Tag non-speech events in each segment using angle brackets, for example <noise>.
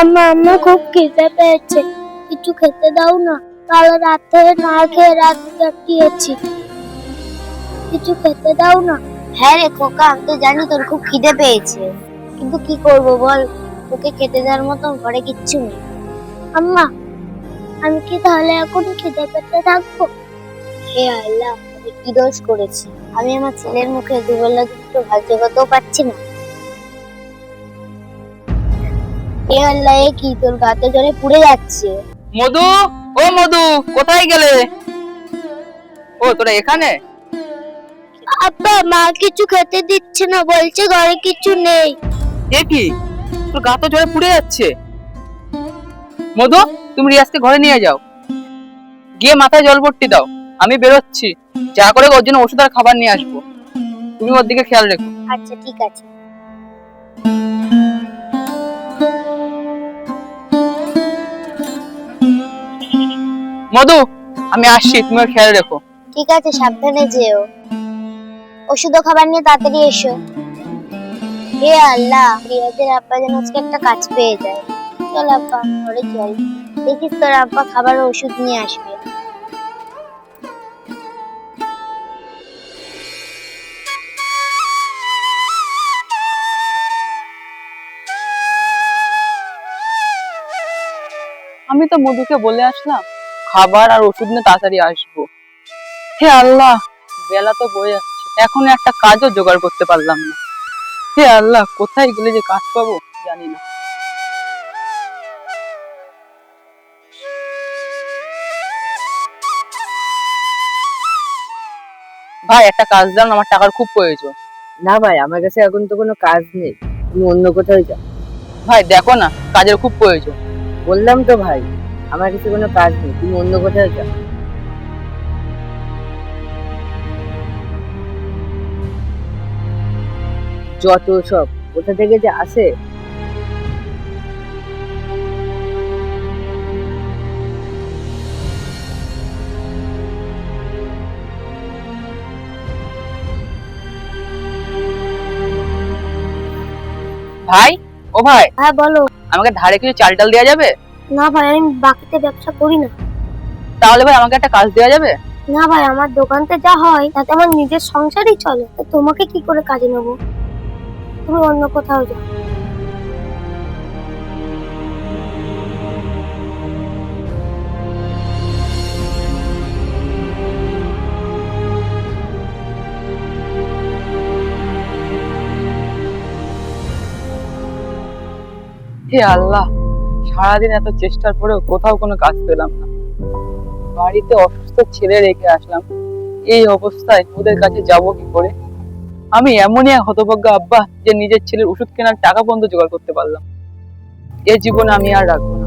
আম্মা আম্মা খুব খিদে পেয়েছে। কিছু খেতে দাও না। কাল রাতে না খেয়ে রাত কাটিয়েছি। কিছু খেতে দাও না। হ্যাঁ রে খোকা আমি তো জানি তোর খুব খিদে পেয়েছে। কিন্তু কি করব বল? তোকে খেতে দেওয়ার মতন ঘরে কিচ্ছু নেই। আম্মা আমি কি তাহলে এখন খিদে পেতে থাকব? হে আল্লাহ আমি কি দোষ করেছি? আমি আমার ছেলের মুখে দুবেলা দুটো ভাত জোগাতেও পাচ্ছি না। হে আল্লাহ কি তোর গাতে জলে পুড়ে যাচ্ছে? মধু ও মধু কোথায় গেলে? ও তোরা এখানে? আব্বা মা কিছু খেতে দিচ্ছে না বলছে ঘরে কিছু নেই। এ কি? তোর গা তো জলে পুড়ে যাচ্ছে? মধু তুমি রিয়াজকে ঘরে নিয়ে যাও। গিয়ে মাথায় জল ভর্তি দাও। আমি বেরোচ্ছি। যা করে ওর জন্য ওষুধ আর খাবার নিয়ে আসব। তুমি ওর দিকে খেয়াল রেখো। আচ্ছা ঠিক আছে। মধু আমি আসছি তুমি খেয়াল রেখো। ঠিক আছে সাবধানে যেও। ওষুধ খাবার নিয়ে তাড়াতাড়ি এসো। হে আল্লাহ রিয়াজের আব্বা যেন আজকে একটা কাজ পেয়ে যায়। চল আব্বা ঘরে চল। দেখিস তোর আব্বা খাবার ও ওষুধ নিয়ে আসবে। আমি তো মধুকে বলে আসলাম। খাবার আর ওষুধ নিয়ে তাড়াতাড়ি আসব। হে আল্লাহ বেলা তো বয়ে যাচ্ছে। এখন একটা কাজও জোগাড় করতে পারলাম না। হে আল্লাহ কোথায় গেলে যে কাজ পাবো জানি না। ভাই একটা কাজ দাও আমার টাকার খুব প্রয়োজন। না ভাই আমার কাছে এখন তো কোনো কাজ নেই। তুমি অন্য কোথাও যাও। ভাই দেখো না কাজের খুব প্রয়োজন। বললাম তো ভাই। আমার কিছু কোনো কাজ নেই তুমি অন্য কোথাও যাও। যত সব কোথা থেকে যে আসে? ভাই ও ভাই। হ্যাঁ বলো। আমাকে ধারে কিছু চাল টাল দেওয়া যাবে? না ভাই আমি বাকিতে ব্যবসা করি না। তাহলে ভাই আমাকে একটা কাজ দেওয়া যাবে? না ভাই আমার দোকানতে যা হয় তাতে আমার নিজের সংসারই চলে। তো তোমাকে কি করে কাজে নেব? তুমি অন্য কোথাও যাও। হে আল্লাহ। সারাদিন এত চেষ্টার পরেও কোথাও কোনো কাজ পেলাম না। বাড়িতে অসুস্থ ছেলে রেখে আসলাম। এই অবস্থায় ওদের কাছে যাব কি করে? আমি এমনই এক হতভাগ্য আব্বা যে নিজের ছেলের ওষুধ কেনার টাকা বন্ধ জোগাড় করতে পারলাম। এ জীবনে আমি আর রাখব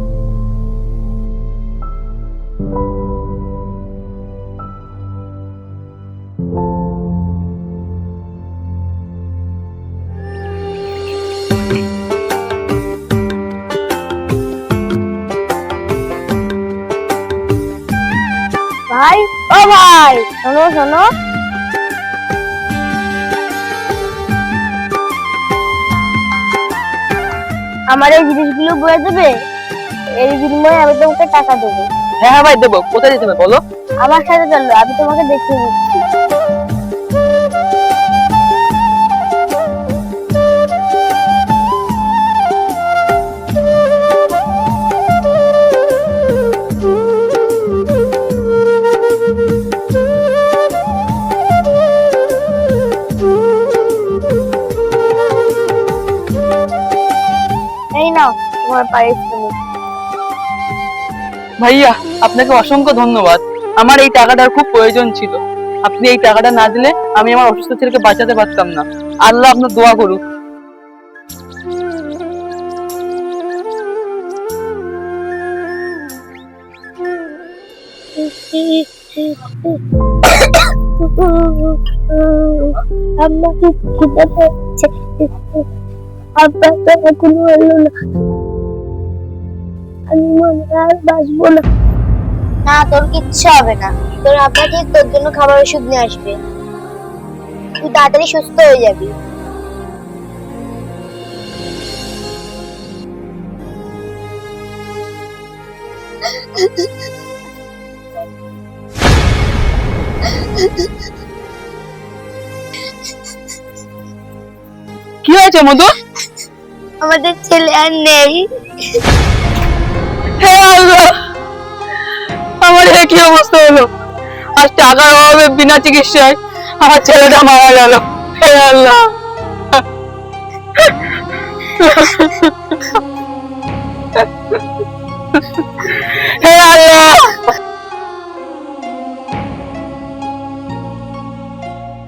ভাই। শোনো শোনো। আমার এই জিনিসগুলো বয়ে দেবে এই বিনিময়ে আমি তোমাকে টাকা দেবো। হ্যাঁ হ্যাঁ ভাই দেবো। কোথায় যেতে হবে বলো? আমার সাথে চলো আমি তোমাকে দেখিয়ে দিচ্ছি। নাও তোমার পারিশ্রমিক ভাইয়া আপনাকে অসংখ্য ধন্যবাদ। আমার এই টাকাটার খুব প্রয়োজন ছিল। আপনি এই টাকাটা না দিলে আমি আমার অসুস্থ ছেলেকে বাঁচাতে পারতাম না। আল্লাহ আপনার দোয়া করুক। <coughs> আম্মা খুব খিদে পেয়েছে এখনও না আমি মনে আর বাঁচবো না না তোর কিচ্ছু হবে না। তোর আব্বা ঠিক তোর জন্য খাবার ওষুধ নিয়ে আসবে। তুই তাড়াতাড়ি সুস্থ হয়ে যাবি। কি হয়েছে মধু? আমাদের ছেলে আর নেই। হে আল্লাহ, আমার একই কি অবস্থা হলো। আর টাকার অভাবে বিনা চিকিৎসায় আমার ছেলেটা মারা গেল। হে আল্লাহ। Ha ha ha.